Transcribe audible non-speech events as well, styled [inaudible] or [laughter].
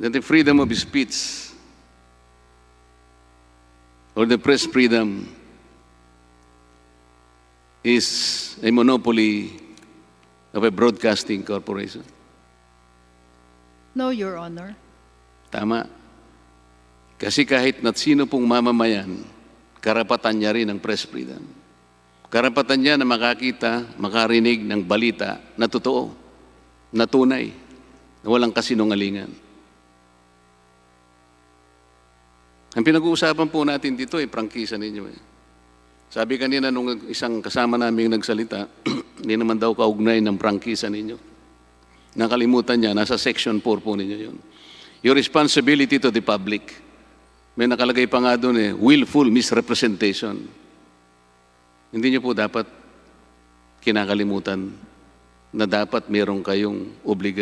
that the freedom of speech or the press freedom is a monopoly of a broadcasting corporation. No, Your Honor. Tama. Kasi kahit na sino pong mamamayan, karapatan niya rin ang press freedom. Karapatan niya na makakita, makarinig ng balita na totoo, na tunay, na walang kasinungalingan. Ang pinag-uusapan po natin dito ay prangkisa ninyo. Eh. Sabi kanina nung isang kasama namin nagsalita, [clears throat] hindi naman daw kaugnay ng prangkisa ninyo. Nakalimutan niya, nasa section 4 po ninyo yun. Your responsibility to the public. May nakalagay pa nga doon eh, willful misrepresentation. Hindi niyo po dapat kinakalimutan na dapat meron kayong obligasyon